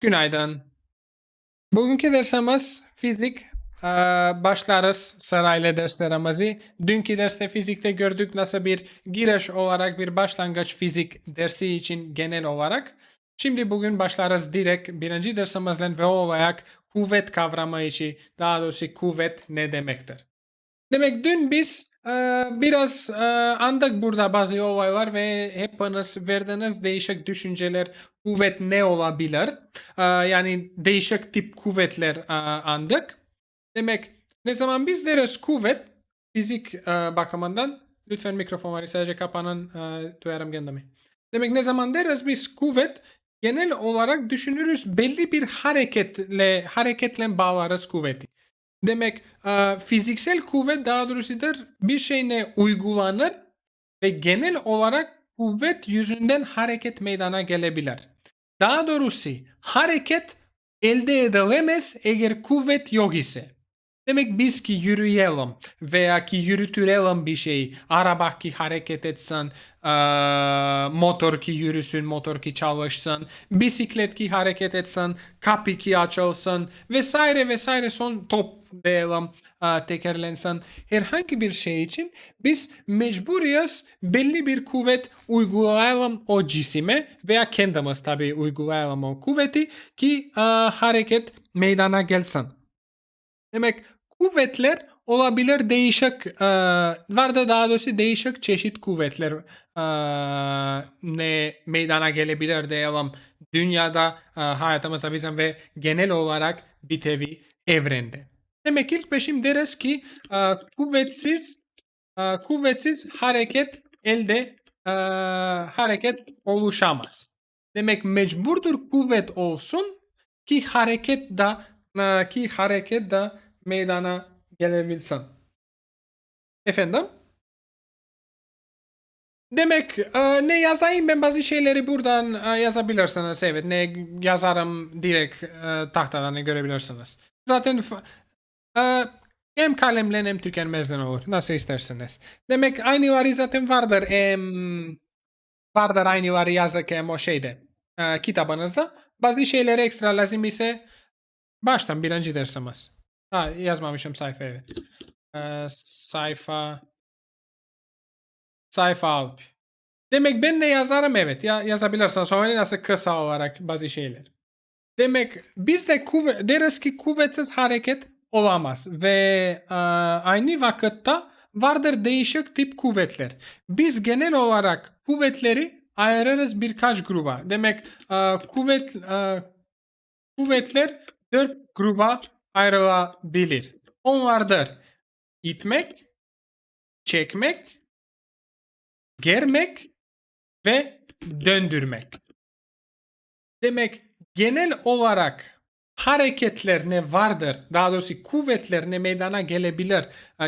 Günaydın. Bugünkü dersimiz fizik. Ee, Başlarız sırayla derslerimizi. Dünkü derste fizikte gördük nasıl bir giriş olarak bir başlangıç fizik dersi için genel olarak. Şimdi bugün başlarız direkt birinci dersimizden ve olarak kuvvet kavramı için daha doğrusu kuvvet ne demektir? Demek dün biz biraz e, andık burada bazı olaylar ve hepiniz verdiğiniz değişik düşünceler kuvvet ne olabilir? E, yani değişik tip kuvvetler e, andık. Demek ne zaman biz deriz kuvvet fizik e, bakımından lütfen mikrofonları sadece kapanın e, duyarım kendimi. Demek ne zaman deriz biz kuvvet genel olarak düşünürüz belli bir hareketle hareketle bağlarız kuvveti. Demek e, fiziksel kuvvet daha doğrusudur bir şeyine uygulanır ve genel olarak kuvvet yüzünden hareket meydana gelebilir. Daha doğrusu hareket elde edilemez eğer kuvvet yok ise. Demek biz ki yürüyelim veya ki yürütürelim bir şey. Araba ki hareket etsin, e, motor ki yürüsün, motor ki çalışsın, bisiklet ki hareket etsin, kapı ki açılsın vesaire vesaire son top diyelim e, tekerlensin. Herhangi bir şey için biz mecburiyiz belli bir kuvvet uygulayalım o cisime veya kendimiz tabii uygulayalım o kuvveti ki hareket meydana gelsin. Demek kuvvetler olabilir değişik var da daha doğrusu değişik çeşit kuvvetler ne meydana gelebilir diyelim dünyada e, hayatımızda bizim ve genel olarak bir tevi evrende. Demek ilk peşim deriz ki e, kuvvetsiz e, kuvvetsiz hareket elde e, hareket oluşamaz. Demek mecburdur kuvvet olsun ki hareket da e, ki hareket da meydana gelebilsin. Efendim? Demek e, ne yazayım ben bazı şeyleri buradan e, yazabilirsiniz. Evet ne yazarım direkt e, tahtadan görebilirsiniz. Zaten f- e, hem kalemle hem tükenmezden olur. Nasıl isterseniz. Demek aynıları zaten vardır. Em, vardır aynıları yazık hem o şeyde. E, kitabınızda. Bazı şeyler ekstra lazım ise baştan birinci dersimiz. Ha yazmamışım sayfa evet. Ee, sayfa sayfa out. Demek ben ne yazarım evet ya yazabilirsin sonra nasıl kısa olarak bazı şeyler. Demek biz de kuvvet, deriz ki kuvvetsiz hareket olamaz ve e, aynı vakitte vardır değişik tip kuvvetler. Biz genel olarak kuvvetleri ayırırız birkaç gruba. Demek e, kuvvet e, kuvvetler dört gruba ayrılabilir. Onlardır itmek, çekmek, germek ve döndürmek. Demek genel olarak hareketler ne vardır, daha doğrusu kuvvetler ne meydana gelebilir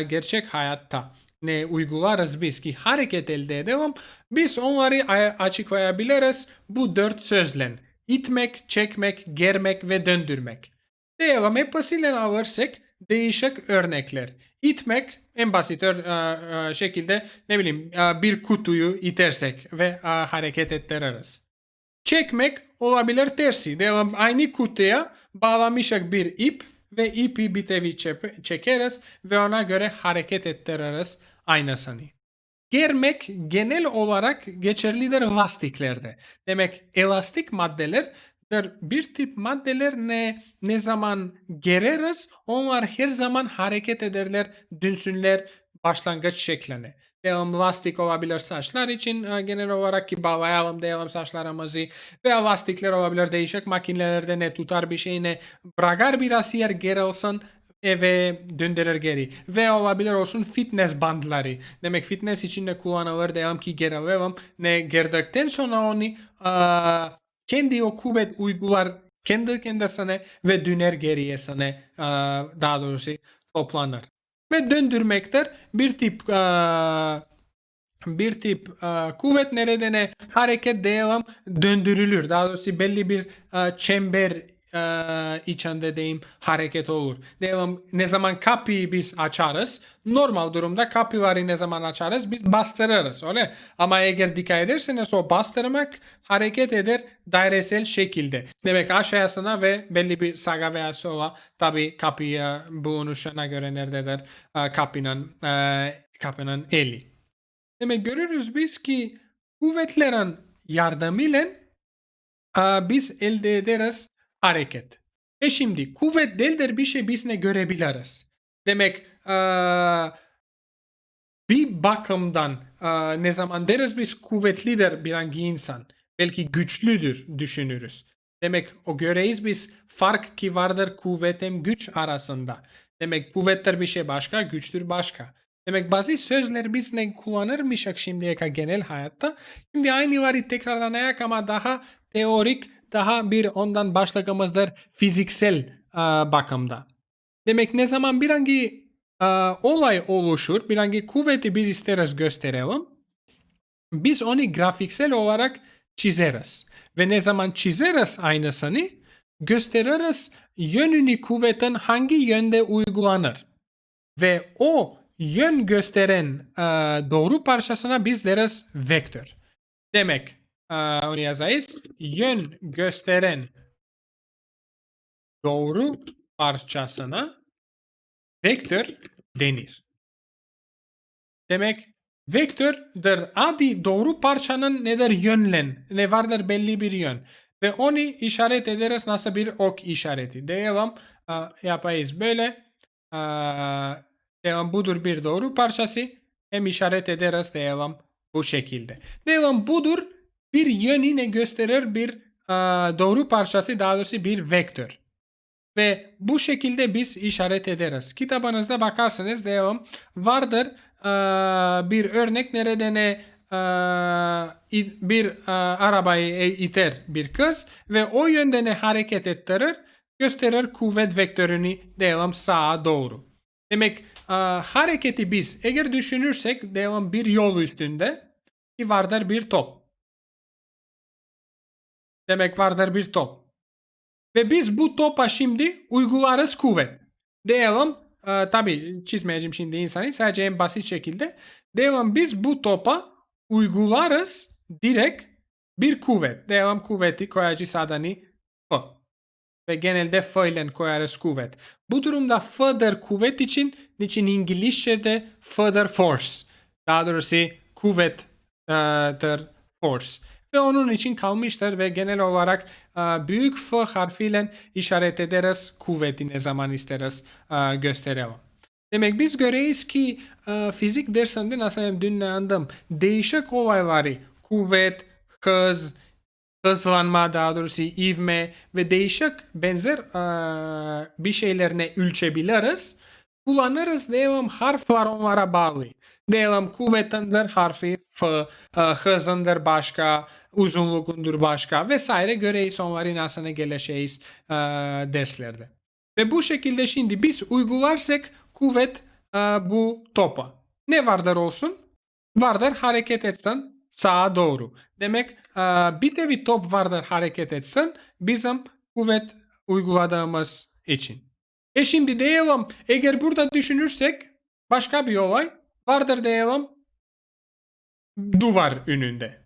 gerçek hayatta ne uygularız biz ki hareket elde edelim. Biz onları açıklayabiliriz bu dört sözle. İtmek, çekmek, germek ve döndürmek. Devam hepsiyle alırsak değişik örnekler. İtmek en basit e, e, şekilde ne bileyim e, bir kutuyu itersek ve hareket ettiririz. Çekmek olabilir tersi. Devam aynı kutuya bağlamışık bir ip ve ipi bir tevi çekeriz ve ona göre hareket ettiririz aynısını. Germek genel olarak geçerlidir lastiklerde. Demek elastik maddeler bir tip maddeler ne ne zaman gereriz onlar her zaman hareket ederler dönsünler başlangıç şekline. Diyelim lastik olabilir saçlar için e, genel olarak ki bağlayalım diyelim saçlarımızı veya lastikler olabilir değişik makinelerde ne tutar bir şey ne bırakar biraz yer gerilsin eve döndürür geri. Ve olabilir olsun fitness bandları. Demek fitness için de kullanılır diyelim ki gerilelim. Ne gerdikten sonra onu aa, kendi o kuvvet uygular kendi kendisine ve döner geriye sana aa, daha doğrusu toplanır. Ve döndürmektir bir tip aa, bir tip aa, kuvvet nerede ne hareket diyelim döndürülür. Daha doğrusu belli bir aa, çember e, içinde deyim hareket olur. Diyelim ne zaman kapıyı biz açarız normal durumda kapıları ne zaman açarız biz bastırırız öyle. Ama eğer dikkat ederseniz o bastırmak hareket eder dairesel şekilde. Demek aşağısına ve belli bir sağa veya sola tabi kapıyı bulunuşuna göre nerededir kapının, e, kapının eli. Demek görürüz biz ki kuvvetlerin yardımıyla biz elde ederiz hareket. E şimdi kuvvet değildir bir şey biz ne görebiliriz. Demek e, bir bakımdan e, ne zaman deriz biz kuvvetlidir bir hangi insan. Belki güçlüdür düşünürüz. Demek o göreyiz biz fark ki vardır kuvvet hem güç arasında. Demek kuvvettir bir şey başka, güçtür başka. Demek bazı sözler biz ne kullanırmışak şimdiye kadar genel hayatta. Şimdi aynı var tekrardan ayak ama daha teorik, daha bir ondan başlakamızdır fiziksel e, bakımda. Demek ne zaman bir hangi e, olay oluşur, bir hangi kuvveti biz isteriz gösterelim, biz onu grafiksel olarak çizeriz. Ve ne zaman çizeriz aynısını, gösteririz yönünü kuvvetin hangi yönde uygulanır. Ve o yön gösteren e, doğru parçasına biz deriz vektör. Demek e, onu yazayız. Yön gösteren doğru parçasına vektör denir. Demek vektördür adı doğru parçanın nedir yönlen, ne vardır belli bir yön. Ve onu işaret ederiz nasıl bir ok işareti. Diyelim e, yapayız böyle. E, diyelim budur bir doğru parçası. Hem işaret ederiz diyelim bu şekilde. Diyelim budur bir yönüne gösterir bir e, doğru parçası daha doğrusu bir vektör. Ve bu şekilde biz işaret ederiz. Kitabınızda bakarsanız devam vardır e, bir örnek nerede ne e, bir e, arabayı iter bir kız ve o yönde ne hareket ettirir gösterir kuvvet vektörünü devam sağa doğru. Demek e, hareketi biz eğer düşünürsek devam bir yol üstünde ki vardır bir top. Demek vardır bir top. Ve biz bu topa şimdi uygularız kuvvet. Diyelim e, tabi çizmeyeceğim şimdi insanı sadece en basit şekilde. Diyelim biz bu topa uygularız direkt bir kuvvet. Diyelim kuvveti koyacağız adını F. Ve genelde F ile koyarız kuvvet. Bu durumda F'dir kuvvet için, niçin İngilizce'de F'dir force. Daha doğrusu kuvvettir force ve onun için kalmıştır ve genel olarak büyük F harfiyle işaret ederiz kuvveti ne zaman isteriz gösterelim. Demek biz göreyiz ki fizik dersinde nasıl dün anladım değişik olayları kuvvet, hız, hızlanma daha doğrusu ivme ve değişik benzer bir şeylerine ölçebiliriz. Kullanırız devam harf onlara bağlı. Diyelim kuvvetindir harfi F, hızındır başka, uzunluğundur başka vesaire göreyiz onları nasıl geleceğiz derslerde. Ve bu şekilde şimdi biz uygularsak kuvvet bu topa. Ne vardır olsun? Vardır hareket etsen sağa doğru. Demek bir de bir top vardır hareket etsen bizim kuvvet uyguladığımız için. E şimdi diyelim eğer burada düşünürsek başka bir olay vardır diyelim duvar önünde.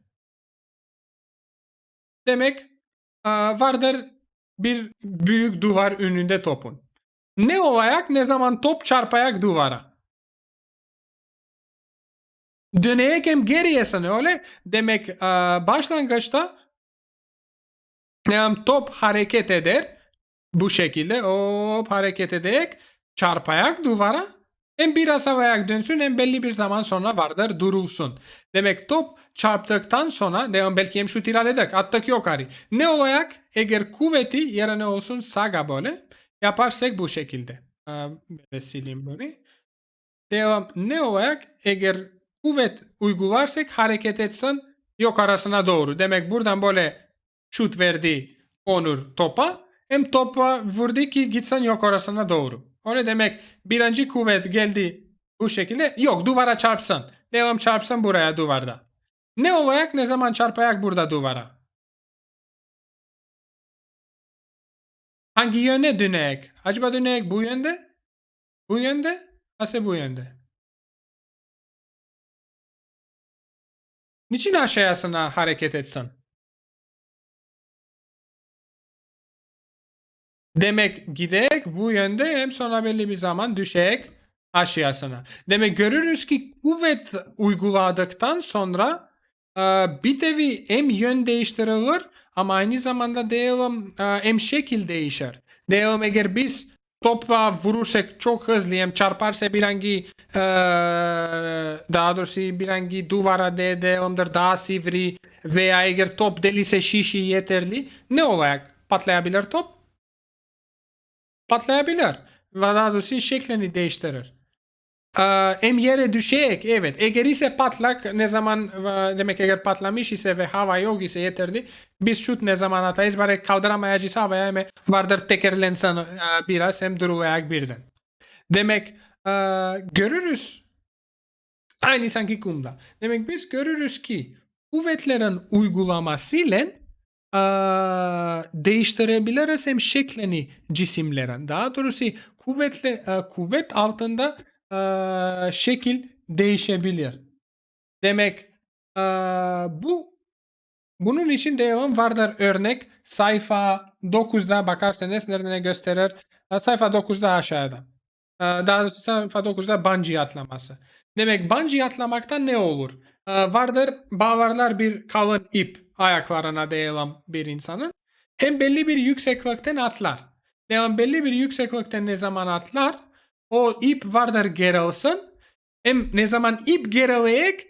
Demek vardır bir büyük duvar önünde topun. Ne olayak ne zaman top çarpayak duvara. Döneyek hem geriyesin öyle. Demek başlangıçta top hareket eder. Bu şekilde hop hareket ederek çarpayak duvara hem biraz havaya dönsün hem belli bir zaman sonra vardır durulsun. Demek top çarptıktan sonra devam belki hem şut ilerledik attık yok ari. Ne olarak eğer kuvveti yerine olsun saga böyle yaparsak bu şekilde. Böyle sileyim böyle. Devam ne olarak eğer kuvvet uygularsak hareket etsin yok arasına doğru. Demek buradan böyle şut verdi Onur topa hem topa vurdu ki gitsen yok arasına doğru. O ne demek? Birinci kuvvet geldi bu şekilde. Yok duvara çarpsın. Devam çarpsın buraya duvarda. Ne olayak ne zaman çarpayak burada duvara. Hangi yöne dönecek? Acaba dönecek bu yönde? Bu yönde? Nasıl bu yönde? Niçin aşağısına hareket etsin? Demek gidek bu yönde hem sonra belli bir zaman düşecek aşağısına. Demek görürüz ki kuvvet uyguladıktan sonra e, bir tevi hem yön değiştirilir ama aynı zamanda diyelim e, hem şekil değişir. Diyelim eğer biz topa vurursak çok hızlı hem çarparsa bir hangi e, daha doğrusu bir hangi duvara değdiğimdir daha sivri veya eğer top delise şişi yeterli ne olacak? Patlayabilir top patlayabilir. Ve daha doğrusu şeklini değiştirir. Hem yere düşecek evet. Eğer ise patlak ne zaman demek eğer patlamış ise ve hava yok ise yeterli. Biz şut ne zaman atayız bari kaldıramayacağız havaya hem vardır tekerlensen biraz hem durulayak birden. Demek görürüz aynı sanki kumda. Demek biz görürüz ki kuvvetlerin uygulamasıyla değiştirebiliriz hem şeklini cisimlerin. Daha doğrusu kuvvetle, e, kuvvet altında e, şekil değişebilir. Demek e, bu bunun için devam vardır örnek sayfa 9'da bakarsanız nerede gösterir? Sayfa 9'da aşağıda. Daha doğrusu sayfa 9'da bungee atlaması. Demek bungee atlamaktan ne olur? E, vardır bağlarlar bir kalın ip ayaklarına dayalan bir insanın. Hem belli bir yükseklikten atlar. Devam belli bir yükseklikten ne zaman atlar? O ip vardır gerilsin. Hem ne zaman ip gerileyek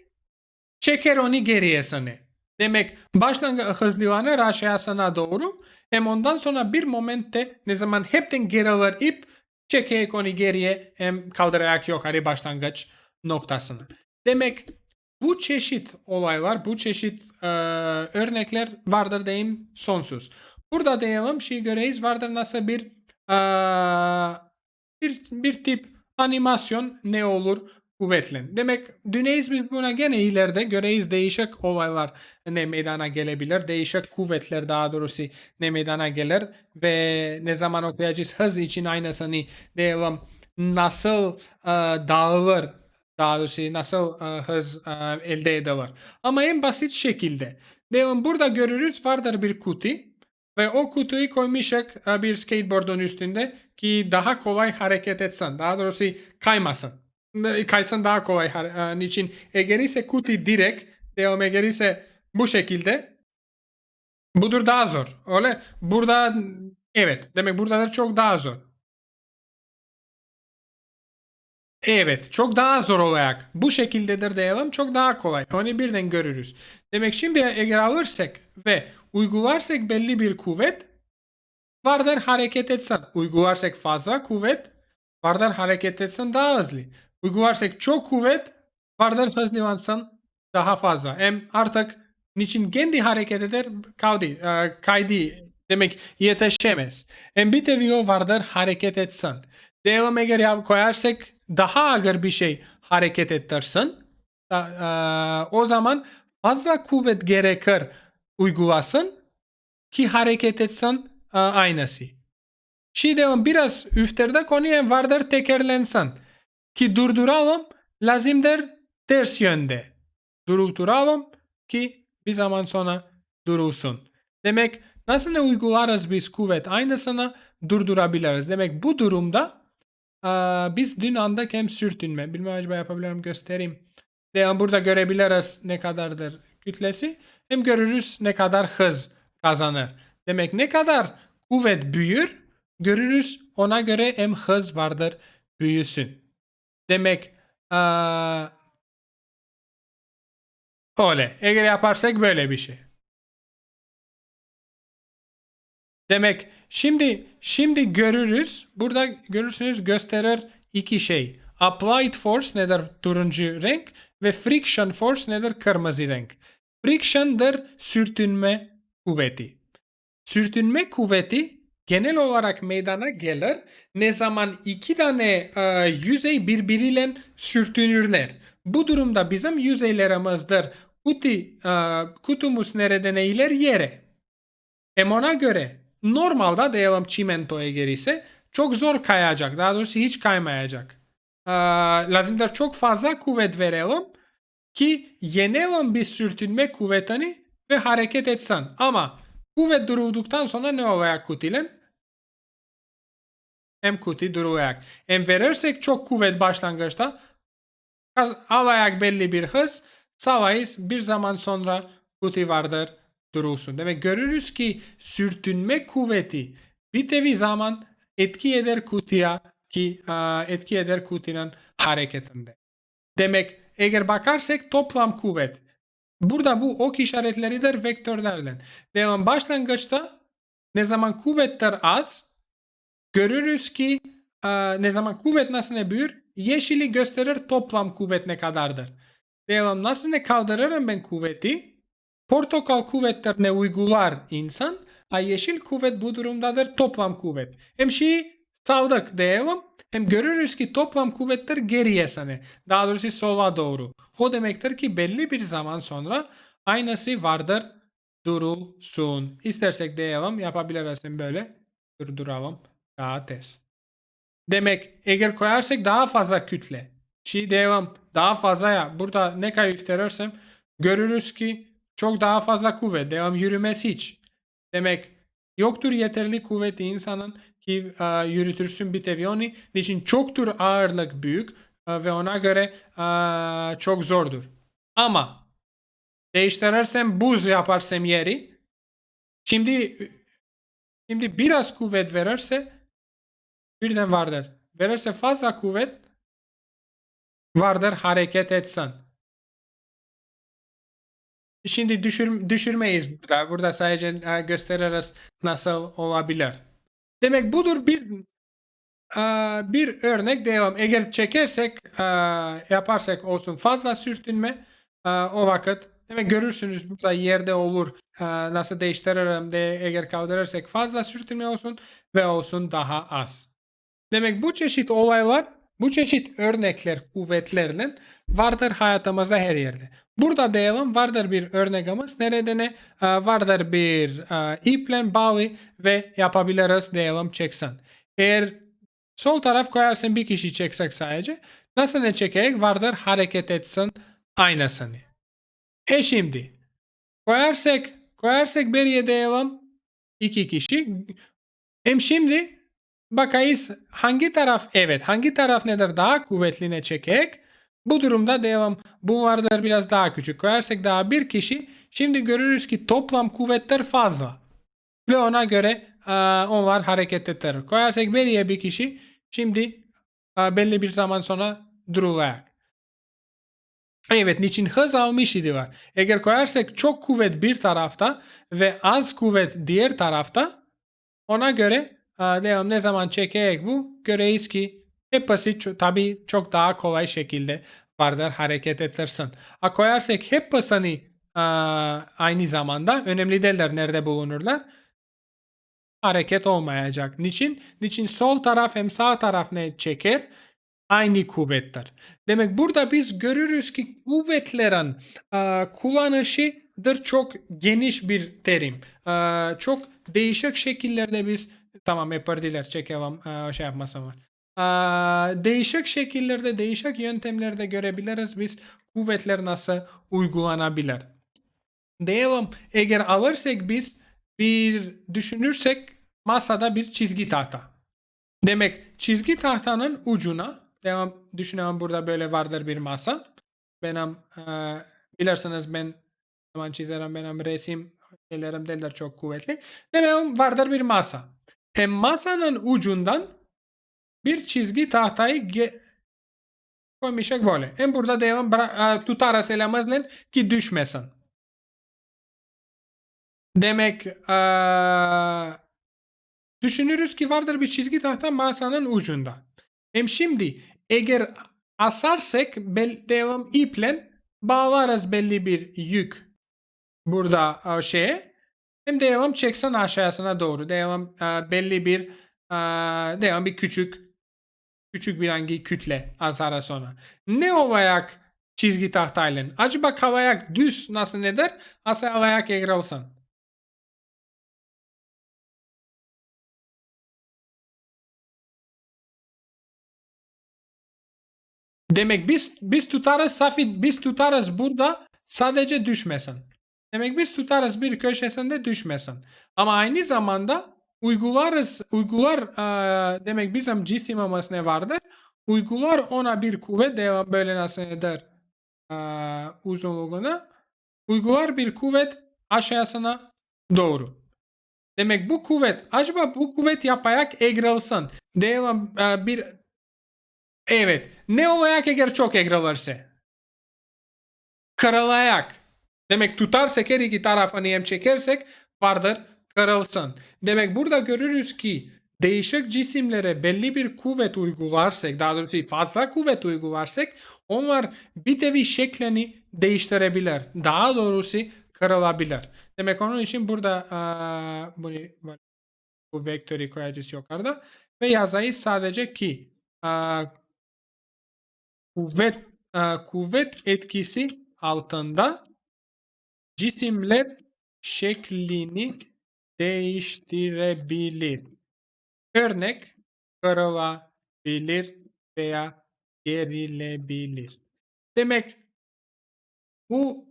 çeker onu geriye seni. Demek başlangıç hızlanır aşağısına doğru. Hem ondan sonra bir momentte ne zaman hepten gerilir ip çekeyek onu geriye hem kaldırarak hani başlangıç noktasını. Demek bu çeşit olaylar, bu çeşit e, örnekler vardır deyim sonsuz. Burada diyelim şey göreyiz vardır nasıl bir e, bir, bir tip animasyon ne olur kuvvetlen. Demek düneyiz biz buna gene ileride göreyiz değişik olaylar ne meydana gelebilir. Değişik kuvvetler daha doğrusu ne meydana gelir ve ne zaman okuyacağız hız için aynısını diyelim nasıl e, dağılır daha doğrusu nasıl e, hız e, elde edilir. Ama en basit şekilde. Diyelim burada görürüz vardır bir kutu ve o kutuyu koymuşak e, bir skateboardun üstünde ki daha kolay hareket etsin. Daha doğrusu kaymasın. Kaysın daha kolay. e, Niçin? Eğer ise kutu direkt devam eğer ise bu şekilde budur daha zor. Öyle burada evet demek burada da çok daha zor. Evet, çok daha zor olacak. Bu şekildedir diyelim, çok daha kolay. Onu birden görürüz. Demek şimdi eğer alırsak ve uygularsak belli bir kuvvet, vardır hareket etsen. Uygularsak fazla kuvvet, vardır hareket etsen daha hızlı. Uygularsak çok kuvvet, vardır hızlansan daha fazla. Hem artık niçin kendi hareket eder kaydı, e, kaydı demek yetişemez. Hem bir vardır hareket etsen. Devam eğer koyarsak daha ağır bir şey hareket ettirsin. E, o zaman fazla kuvvet gerekir uygulasın ki hareket etsin e, aynısı. Şimdi devam biraz üfterde konuya vardır tekerlensen ki durduralım lazımdır ters yönde. Durduralım ki bir zaman sonra durulsun. Demek nasıl ne uygularız biz kuvvet aynısını durdurabiliriz. Demek bu durumda Aa, biz dün andak hem sürtünme. Bilmem acaba yapabilirim göstereyim. Devam burada görebiliriz ne kadardır kütlesi. Hem görürüz ne kadar hız kazanır. Demek ne kadar kuvvet büyür görürüz ona göre hem hız vardır büyüsün. Demek aa, öyle. Eğer yaparsak böyle bir şey. Demek şimdi şimdi görürüz. Burada görürsünüz gösterir iki şey. Applied force nedir turuncu renk ve friction force nedir kırmızı renk. Friction'dır sürtünme kuvveti. Sürtünme kuvveti genel olarak meydana gelir ne zaman iki tane e, yüzey birbiriyle sürtünürler. Bu durumda bizim yüzeylerimizdir. Kutu, e, kutumuz nereden eğilir? Yere. Hem göre normalde diyelim çimento eğer ise çok zor kayacak. Daha doğrusu hiç kaymayacak. Ee, lazımdır çok fazla kuvvet verelim ki yenelim bir sürtünme kuvvetini ve hareket etsen. Ama kuvvet durulduktan sonra ne olacak kutilen? Hem kuti duracak. Hem verirsek çok kuvvet başlangıçta alayak belli bir hız sağlayız bir zaman sonra kuti vardır durulsun. Demek görürüz ki sürtünme kuvveti bir tevi zaman etki eder kutiya ki etki eder kutinin hareketinde. Demek eğer bakarsak toplam kuvvet. Burada bu ok işaretleridir vektörlerle. Devam başlangıçta ne zaman kuvvetler az görürüz ki ne zaman kuvvet nasıl ne büyür yeşili gösterir toplam kuvvet ne kadardır. Devam nasıl ne kaldırırım ben kuvveti portakal kuvvetlerine uygular insan a yeşil kuvvet bu durumdadır toplam kuvvet. Hem şeyi sağdık devam hem görürüz ki toplam kuvvetler geriye sana. Daha doğrusu sola doğru. O demektir ki belli bir zaman sonra aynısı vardır durulsun. İstersek devam yapabiliriz böyle. Durduralım. Daha tez. Demek eğer koyarsak daha fazla kütle. Şey devam daha fazla ya. Burada ne gösterirsem görürüz ki çok daha fazla kuvvet. Devam yürümesi hiç. Demek yoktur yeterli kuvveti insanın ki uh, yürütürsün bir tevyoni. Niçin çoktur ağırlık büyük uh, ve ona göre uh, çok zordur. Ama değiştirirsem buz yaparsam yeri şimdi şimdi biraz kuvvet verirse birden vardır. Verirse fazla kuvvet vardır hareket etsen. Şimdi düşür, düşürmeyiz burada. Sadece e, gösteririz nasıl olabilir. Demek budur bir e, bir örnek devam. Eğer çekersek e, yaparsak olsun fazla sürtünme o vakit demek görürsünüz burada yerde olur nasıl değiştiririm de eğer kaldırırsak fazla sürtünme olsun ve olsun daha az. Demek bu çeşit olaylar bu çeşit örnekler kuvvetlerle vardır hayatımızda her yerde. Burada diyelim vardır bir örneğimiz. Nerede ne vardır bir iple bağlı ve yapabiliriz diyelim çeksen. Eğer sol taraf koyarsın bir kişi çeksek sadece nasıl ne çekecek vardır hareket etsin aynısını. E şimdi koyarsak koyarsak bir diyelim iki kişi. Hem şimdi Bakayız hangi taraf evet hangi taraf nedir daha kuvvetli ne çekek. Bu durumda devam bu vardır biraz daha küçük koyarsak daha bir kişi şimdi görürüz ki toplam kuvvetler fazla. Ve ona göre onlar hareket eder. Koyarsak beriye bir kişi şimdi belli bir zaman sonra durulacak. Evet niçin hız almış idi var. Eğer koyarsak çok kuvvet bir tarafta ve az kuvvet diğer tarafta ona göre devam ne zaman çekecek bu göreyiz ki hep basit tabi çok daha kolay şekilde vardır hareket edersin. A koyarsak hep basani aynı zamanda önemli değiller nerede bulunurlar. Hareket olmayacak. Niçin? Niçin sol taraf hem sağ taraf ne çeker? Aynı kuvvetler. Demek burada biz görürüz ki kuvvetlerin uh, kullanışıdır çok geniş bir terim. Uh, çok değişik şekillerde biz Tamam yapardılar. Çekelim. Şey yapmasam var. Ee, değişik şekillerde, değişik yöntemlerde görebiliriz biz kuvvetler nasıl uygulanabilir. Devam. Eğer alırsak biz bir düşünürsek masada bir çizgi tahta. Demek çizgi tahtanın ucuna devam düşünelim burada böyle vardır bir masa. Benim e, bilirsiniz ben zaman çizerim benim resim şeylerim değiller çok kuvvetli. Demek vardır bir masa. Hem masanın ucundan bir çizgi tahtayı koymuşak böyle. Hem burada devam bıra- tutarız elimizle ki düşmesin. Demek ee, düşünürüz ki vardır bir çizgi tahta masanın ucunda. Hem şimdi eğer asarsak bel, devam iple bağlarız belli bir yük burada şeye hem devam çeksen aşağısına doğru. Devam e, belli bir e, devam bir küçük Küçük bir hangi kütle az ara sonra. Ne olayak çizgi tahtayla? Acaba kavayak düz nasıl nedir? Asa havayak eğri olsan. Demek biz biz tutarız Safit biz tutarız burada sadece düşmesin. Demek biz tutarız bir köşesinde düşmesin. Ama aynı zamanda uygularız uygular eee, demek bizim cisimimiz ne vardır? Uygular ona bir kuvvet devam böyle nasıl eder eee, uzunluğuna uygular bir kuvvet aşağısına doğru. Demek bu kuvvet acaba bu kuvvet yaparak eğrilsin. Devam eee, bir evet ne olacak eğer çok eğrilirse? Kırılayak. Demek tutarsak her iki tarafını hem çekersek vardır kırılsın. Demek burada görürüz ki değişik cisimlere belli bir kuvvet uygularsak, daha doğrusu fazla kuvvet uygularsak onlar bir nevi şeklini değiştirebilir. Daha doğrusu kırılabilir. Demek onun için burada eee, bunu, bu vektörü koyacağız yukarıda ve yazayız sadece ki eee, kuvvet eee, kuvvet etkisi altında cisimler şeklini değiştirebilir. Örnek kırılabilir veya gerilebilir. Demek bu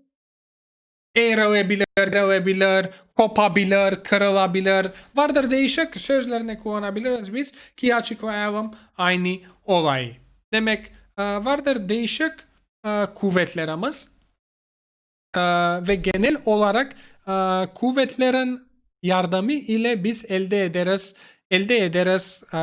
eğrilebilir, gerilebilir, kopabilir, kırılabilir. Vardır değişik sözlerini kullanabiliriz biz ki açıklayalım aynı olayı. Demek e, vardır değişik e, kuvvetlerimiz e, ve genel olarak kuvvetlerin yardımı ile biz elde ederiz elde ederiz e,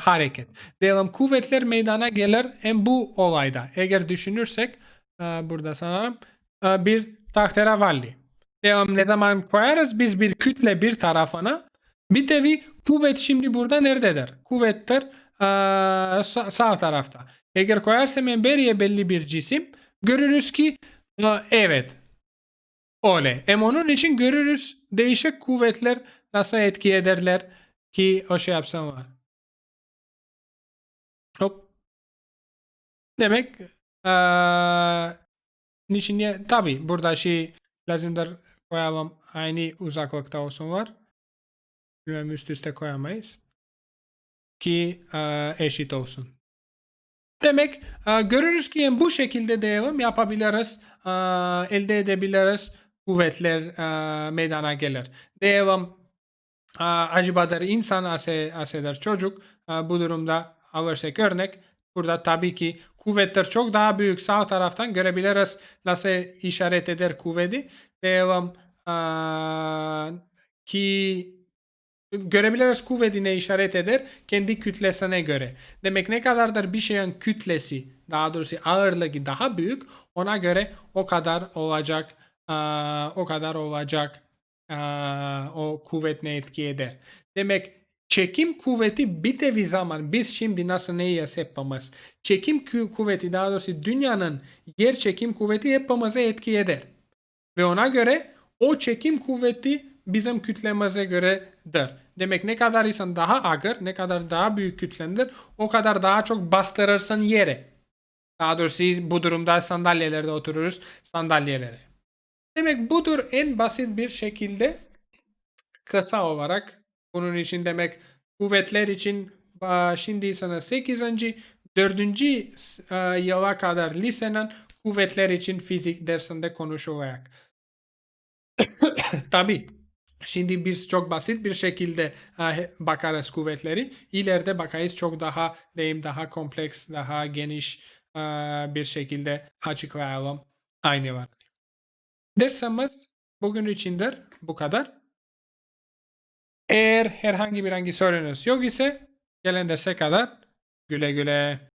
hareket. Diyelim kuvvetler meydana gelir hem bu olayda. Eğer düşünürsek e, burada sanırım e, bir tahterevalli. Diyelim ne zaman koyarız biz bir kütle bir tarafına bir nevi kuvvet şimdi burada nerededir? Kuvvettir e, sağ, tarafta. Eğer koyarsam beriye belli bir cisim görürüz ki e, evet öyle. Hem onun için görürüz değişik kuvvetler nasıl etki ederler ki o şey yapsam var. Hop. Demek eee niçin ya tabi burada şey lazımdır koyalım aynı uzaklıkta olsun var. Bilmem üst üste koyamayız. Ki eee, eşit olsun. Demek eee, görürüz ki bu şekilde devam yapabiliriz. eee, elde edebiliriz. Kuvvetler eee, meydana gelir. Devam Aa, acaba insan ase, aseder çocuk. Aa, bu durumda alırsak örnek burada tabii ki kuvvetler çok daha büyük sağ taraftan görebiliriz nasıl işaret eder kuvveti. Devam aa, ki görebiliriz kuvveti ne işaret eder kendi kütlesine göre. Demek ne kadardır bir şeyin kütlesi daha doğrusu ağırlığı daha büyük ona göre o kadar olacak o kadar olacak o kuvvet ne etki eder. Demek çekim kuvveti bir nevi zaman biz şimdi nasıl neyiz hepimiz. Çekim kuvveti daha doğrusu dünyanın yer çekim kuvveti hepimize etki eder. Ve ona göre o çekim kuvveti bizim kütlemize göredir. Demek ne kadar insan daha ağır, ne kadar daha büyük kütlendir, o kadar daha çok bastırırsın yere. Daha doğrusu bu durumda sandalyelerde otururuz, sandalyelere. Demek budur en basit bir şekilde kısa olarak. Bunun için demek kuvvetler için şimdi sana 8. 4. aa, yıla kadar lisenin kuvvetler için fizik dersinde konuşulacak. Tabi şimdi biz çok basit bir şekilde he- bakarız kuvvetleri. İleride bakayız çok daha deyim daha kompleks, daha geniş aa, bir şekilde açıklayalım. Aynı var. Dersimiz bugün içindir. Bu kadar. Eğer herhangi bir hangi sorunuz yok ise gelen derse kadar güle güle.